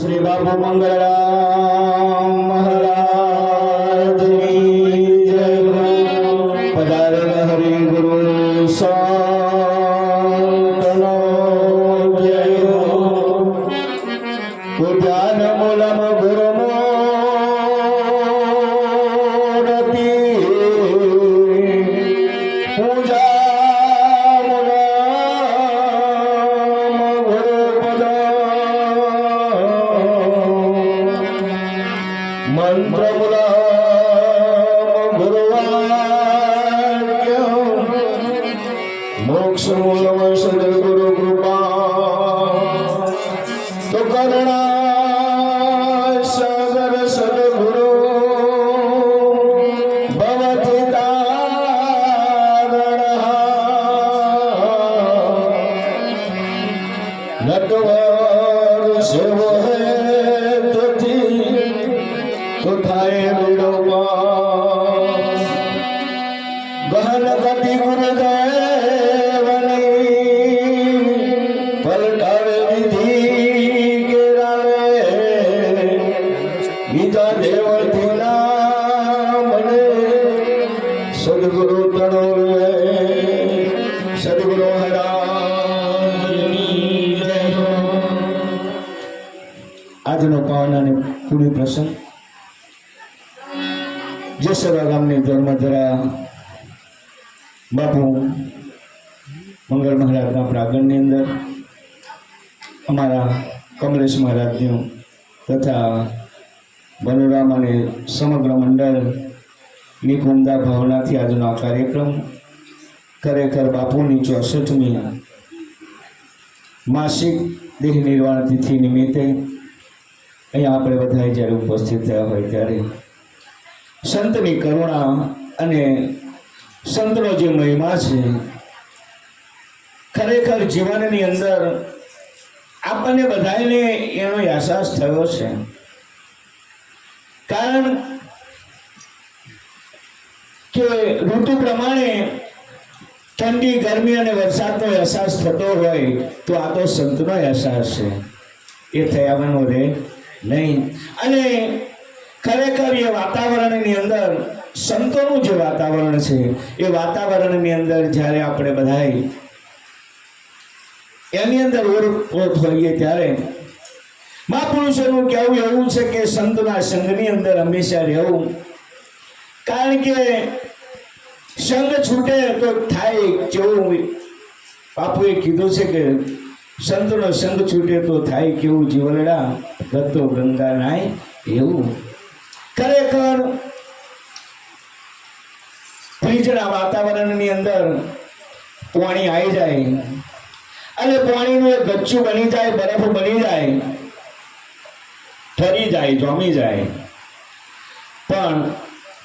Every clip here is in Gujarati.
sri baba mandara પલટાવે વિધિ કેરાવે બીજા દેવથી ના મને સદગુરુ તણો રે સદગુરુ હરાની જય આજનો પાવન અને પૂરી પ્રસંગ જેસરા ગામની ધર્મધરા બાપુ મંગળ મહારાજના પ્રાંગણની અંદર અમારા કમલેશ મહારાજનું તથા બરોડામાં સમગ્ર મંડળની ઉમદા ભાવનાથી આજનો આ કાર્યક્રમ ખરેખર બાપુની ચોસઠમી માસિક દેહ નિર્વાણ તિથિ નિમિત્તે અહીંયા આપણે બધાએ જ્યારે ઉપસ્થિત થયા હોય ત્યારે સંતની કરુણા અને સંતનો જે મહિમા છે, ખરેખર જીવનની અંદર આપણને બધાને એનો અહેસાસ થયો છે. કારણ કે ઋતુ પ્રમાણે ઠંડી, ગરમી અને વરસાદનો અહેસાસ થતો હોય તો આ તો સંતનો અહેસાસ છે. એ થયાવાનો રહે નહીં. અને ખરેખર એ વાતાવરણની અંદર સંતોનું જે વાતાવરણ છે, એ વાતાવરણની અંદર જ્યારે આપણે બધાય એની અંદર ઓળખ હોઈએ ત્યારે મહાપુરુષોનું કહેવું એવું છે કે સંતના સંઘની અંદર હંમેશા રહેવું. કારણ કે સંઘ છૂટે તો થાય કેવું બાપુએ કીધું છે કે સંતનો સંઘ છૂટે તો થાય કેવું જીવનડા ગતો ગંગા નાય એવું. ખરેખર ફ્રીજના વાતાવરણની અંદર પાણી આવી જાય. અને પાણીનું એક ગચ્છું બની જાય બરફ બની જાય ઠરી જાય જોમી જાય. પણ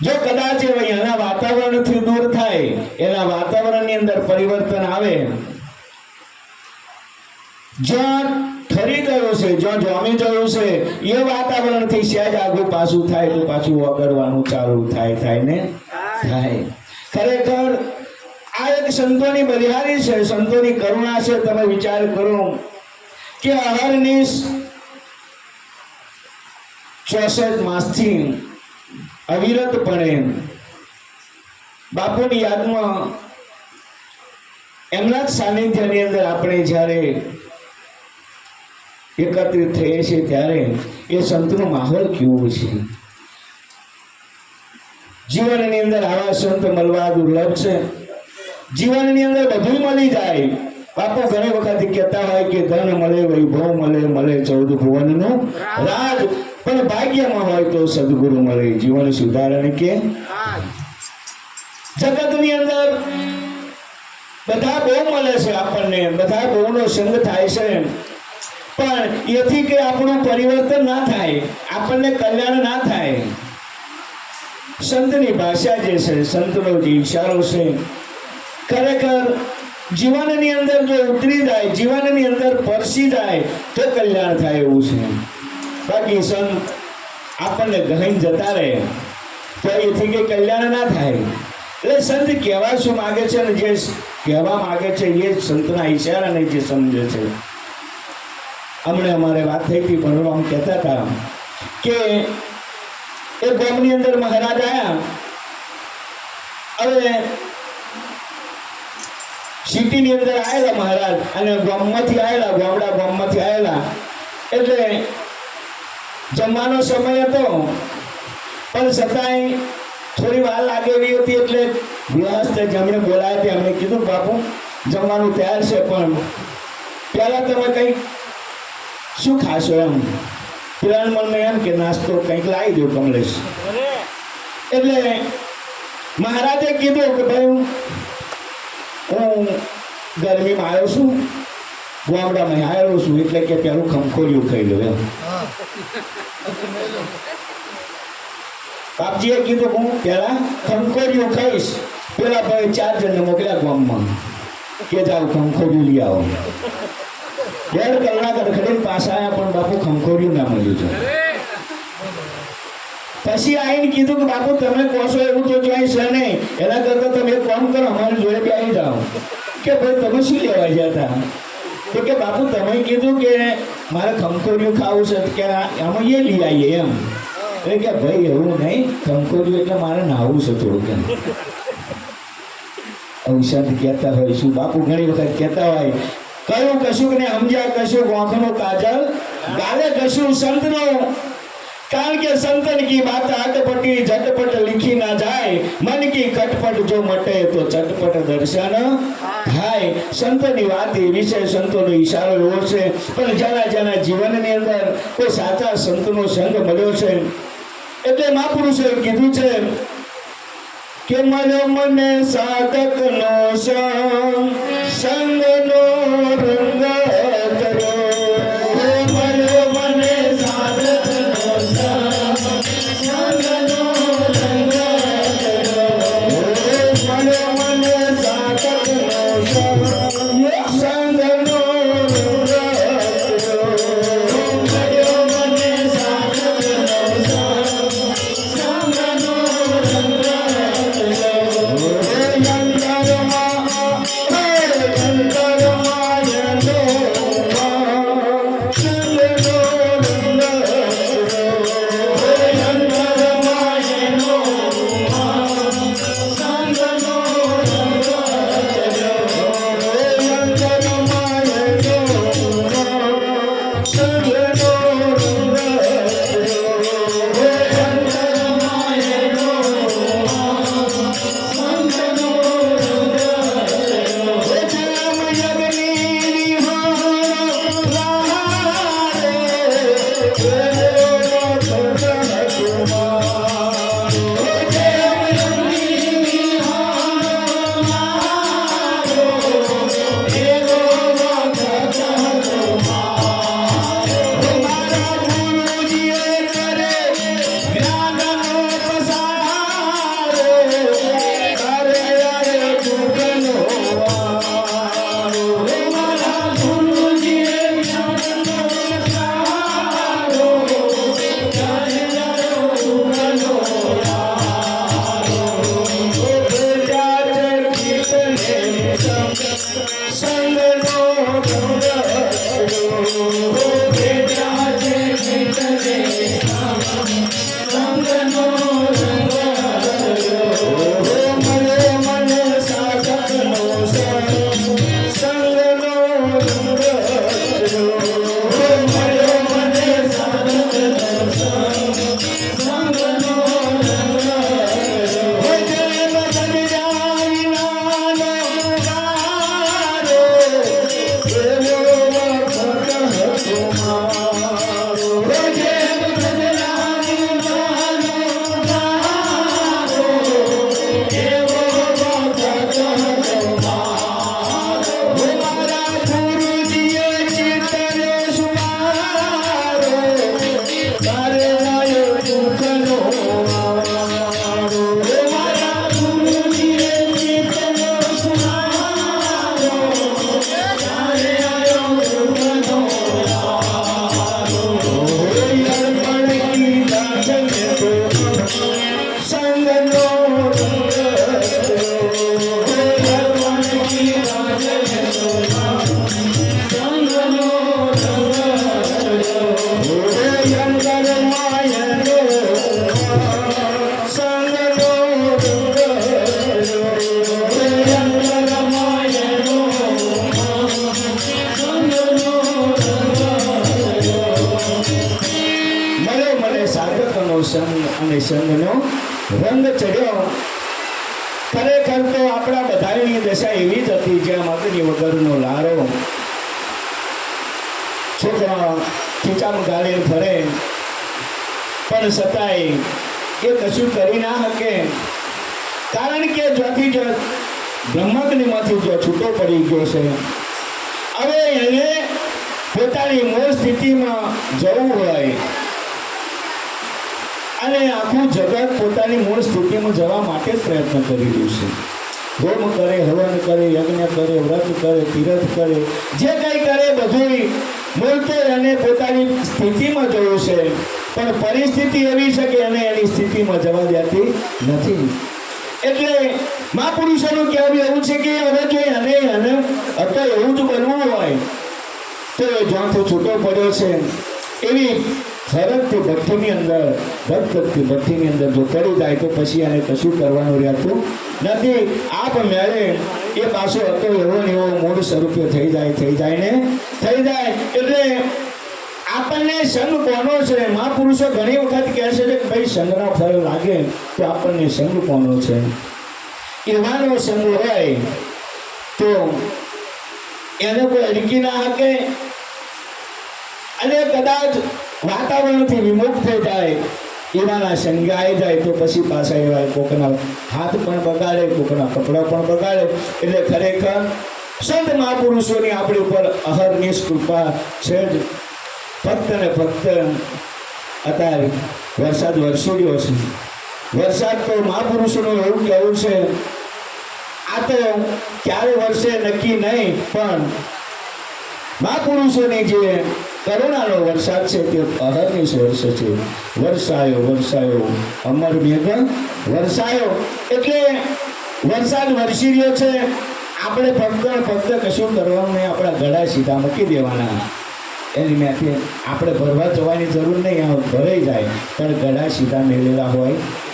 જો કદાચ એ વાતાવરણથી દૂર થાય એના વાતાવરણની અંદર પરિવર્તન આવે જ્યાં ઠરી ગયો છે જ્યાં જોમી ગયું છે એ વાતાવરણથી સહેજ આગળ પાછું થાય તો પાછું વગડવાનું ચાલુ થાય થાય ને? થાય. ખરેખર સંતોની બલિહારી છે, સંતોની કરુણા છે, તમે વિચાર કરો કે અહર્નિશ ચોસઠ માસથી અવિરતપણે બાપુની યાદમાં એમના જ સાનિધ્યની અંદર આપણે જ્યારે એકત્રિત થઈએ છીએ ત્યારે એ સંતનો માહોલ કેવો છે? જીવનની અંદર આવા સંત મળવા દુર્લભ છે. જીવનની અંદર બધું મળી જાય. બાપુ ઘણી વખત કહેતા હોય કે ધન મળે, વૈભવ મળે મળે ચૌદ ભુવનનું રાજ. પણ ભાગ્યમાં હોય તો સદગુરુ મળે. જીવન સુધારણ કે જગતની અંદર બધા બહુ મળે છે આપણને, બધા બહુનો સંગ થાય છે પણ એથી કે આપણું પરિવર્તન ના થાય, આપણને કલ્યાણ ના થાય. સંતની ભાષા જે છે, સંતનો જે ઈશારો છે ખરેખર જીવનની અંદર જો ઉતરી જાય, જીવનની અંદર પરસી જાય, તો કલ્યાણ થાય એવું છે. બાકી સંત આપણને ગહી જતા રહે. તો એથી કે કલ્યાણ ના થાય. એટલે સંત કહેવા શું માગે છે અને જે કહેવા માગે છે એ સંતના ઈશારાને જે સમજે છે. હમણાં અમારે વાત થઈ હતી ભણવામાં કહેતા હતા કે એ ગામની અંદર મહારાજ આવ્યા હવે સિટીની અંદર આવેલા મહારાજ અને ગામમાંથી આવેલા ગામડા ગામમાંથી આવેલા. એટલે જમવાનો સમય હતો પણ છતાંય થોડી વાર લાગે એવી હતી એટલે વ્યસ્ત જેમણે બોલાયા તે એમણે કીધું બાપુ જમવાનું તૈયાર છે પણ પહેલાં તમે કંઈક શું ખાશો એમ? પેલાના મનમાં એમ કે નાસ્તો કંઈક લાવી દો કમલેશ. એટલે મહારાજે કીધું કે ભાઈ હું ગરમીમાં આવ્યો છું, ગામડામાં આવ્યો છું, એટલે કે પેલું ખમખોલિયું ખાઈ લો એમ. બાપજીએ કીધું, હું પેલા ખમખોરિયું ખાઈશ, પેલા ભાઈ ચાર જણને મોકલ્યા ગામમાં, કે જાઓ ખમખોરિયું લઈ આવો. દેડ કલાક અડખડીને પાછા આવ્યા પણ બાપુ ખમખોરિયું ના મળ્યું છે પછી આવીને કીધું કે બાપુ, તમે કહો છો એવું તો ક્યાંય છે નહીં. એના કરતાં તમે કામ કરો, અમારી જોડે બી આવી જાઓ. કે ભાઈ, તમે શું લેવા હતા તો? કે બાપુ, તમે કીધું કે મારે ખમખોરિયું ખાવું છે કે આમાં એ લઈ આવીએ એમ. એટલે કે ભાઈ, એવું નહીં. ખમખોરિયું એટલે મારે નાહવું છે થોડુંક એમ. ઔષધ કહેતા હોય, શું બાપુ ઘણી વખત કહેતા હોય, કયું કશું ને સમજ્યા કશું વાંખનો કાજલ, ગાલે કશું સંતનો કારણ કે સંતન કી બાત અટપટી ઝટપટ લીખી ના જાય. મન કી ખટપટ જો મટે તો ચટપટ દર્શન થાય. સંતની વાત એવી છે સંતોનો ઈશારો એવો છે. પણ જેના જેના જીવનની અંદર કોઈ સાચા સંતનો સંગ મળ્યો છે. એટલે મહાપુરુષે કીધું છે કે મન મને સાધકનો સંગ તો આપણા બધાની દશા એવી જ હતી જ્યાં મગની વગરનો લારો, છોકરા ખીચામાં ગાળીને ફરે, પણ છતાંય એ કશું કરી ના શકે. કારણ કે જ્યાંથી જો બ્રહ્મગ્નિમાંથી જો છૂટો પડી ગયો છે, હવે એને પોતાની મૂળ સ્થિતિમાં જવું હોય. અને આખું જગત પોતાની મૂળ સ્થિતિમાં જવા માટે પ્રયત્ન કરી રહ્યું છે. હોમ કરે, હવન કરે, યજ્ઞ કરે, વ્રત કરે, તીરથ કરે, જે કંઈ કરે બધું મૂર્તે અને પોતાની સ્થિતિમાં જવું છે. પણ પરિસ્થિતિ એવી છે કે એને એની સ્થિતિમાં જવા દેતી નથી. એટલે મહાપુરુષોનું કહેવું એવું છે કે હવે જો એને એને અત્યારે એવું જ બનવું હોય, તો એ જ્યાંથી છૂટો પડ્યો છે. એવી હરકથી ભઠ્ઠીની અંદર ભક્તથી ભઠ્ઠીની અંદર જો પડી જાય તો પછી એને કશું કરવાનું રહેતું નથી આપ મેળે એ પાછો હતો, એવો ને એવો મૂળ સ્વરૂપે થઈ જાય થઈ જાય ને? થઈ જાય. એટલે આપણને સંગ કોનો છે? મહાપુરુષો ઘણી વખત કહે છે કે ભાઈ, સંગના ફળ લાગે તો આપણને સંગ કોનો છે? એવાનો સંગ હોય તો એને કોઈ અડકી ના શકે અને કદાચ વાતાવરણથી વિમુખ થઈ જાય. એવાના આવી જાય તો પછી પાછા એવા કોકના હાથ પણ બગાડે, કોકના કપડાં પણ બગાડે. એટલે ખરેખર સંત મહાપુરુષોની આપણી ઉપર અહર્નિશ કૃપા છે જ. ફક્ત ને ફક્ત અત્યારે વરસાદ વરસી ગયો છે. વરસાદ તો મહાપુરુષોનું એવું કહેવું છે, આ તો ક્યારે વરસે નક્કી નહીં, પણ મહાપુરુષોની જે કરુણાનો વરસાદ છે તે અહર્નિશ વર્ષ છે. વરસાયો વરસાયો અમર મેઘ વરસાયો એટલે વરસાદ વરસી રહ્યો છે. આપણે ફક્ત ફક્ત કશું કરવાનું નહીં. આપણા ગળા સીધા મૂકી દેવાના. એની મેથી આપણે ભરવા જવાની જરૂર નહીં. આ ભરાઈ જાય. પણ ગળા સીધા મેળેલા હોય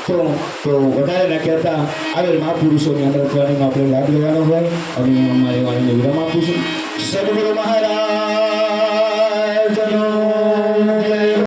તો તો વધારે ના કહેતા આવેલ મહાપુરુષોની અંદર વાણીનો આપણે લાભ લેવાનો હોય. અને હું અમારી વાણીને વિરામ આપું છું. સદગુરુ મહારાજનો